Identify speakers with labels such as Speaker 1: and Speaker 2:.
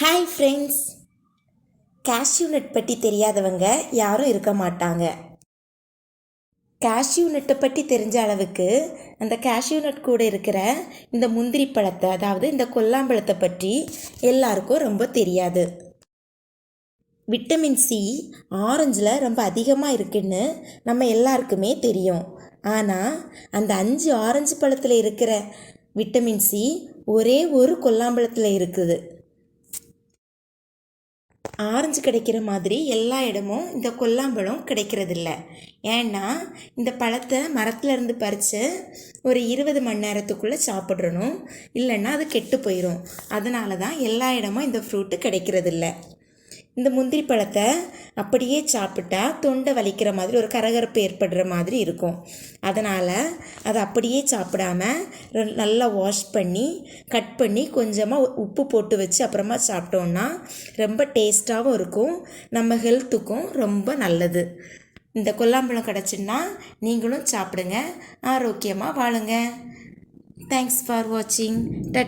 Speaker 1: Hi friends cashew nut பற்றி தெரியாதவங்க யாரும் இருக்க மாட்டாங்க. கேஷ்யூ நட்டை பற்றி தெரிஞ்ச அளவுக்கு அந்த கேஷ்யூ நட் கூட இருக்கிற இந்த முந்திரி பழத்தை அதாவது இந்த கொல்லாம்பழத்தை பற்றி எல்லாருக்கும் ரொம்ப தெரியாது. விட்டமின் சி ஆரஞ்சில் ரொம்ப அதிகமாக இருக்குன்னு நம்ம எல்லாருக்குமே தெரியும். ஆனால் அந்த அஞ்சு ஆரஞ்சு பழத்தில் இருக்கிற விட்டமின் சி ஒரே ஒரு கொல்லாம்பழத்தில் இருக்குது. ஆரஞ்சு கிடைக்கிற மாதிரி எல்லா இடமும் இந்த கொல்லாம்பழம் கிடைக்கிறதில்ல. ஏன்னா இந்த பழத்தை மரத்துலேருந்து பறித்து ஒரு இருபது மணி நேரத்துக்குள்ளே சாப்பிட்றணும். இல்லைன்னா அது கெட்டு போயிடும் அதனால தான் எல்லா இடமும் இந்த ஃப்ரூட்டு கிடைக்கிறதில்ல. இந்த முந்திரி பழத்தை அப்படியே சாப்பிட்டா தொண்டை வலிக்கிற மாதிரி ஒரு கரகரப்பு ஏற்படுற மாதிரி இருக்கும். அதனால் அதை அப்படியே சாப்பிடாம நல்லா வாஷ் பண்ணி கட் பண்ணி கொஞ்சமாக உப்பு போட்டு வச்சு அப்புறமா சாப்பிட்டோன்னா ரொம்ப டேஸ்ட்டாகவும் இருக்கும். நம்ம ஹெல்த்துக்கும் ரொம்ப நல்லது. இந்த கொல்லாம்பழம் கிடச்சுன்னா நீங்களும் சாப்பிடுங்க. ஆரோக்கியமாக வாழுங்க. தேங்க்ஸ் ஃபார் வாட்சிங் டட்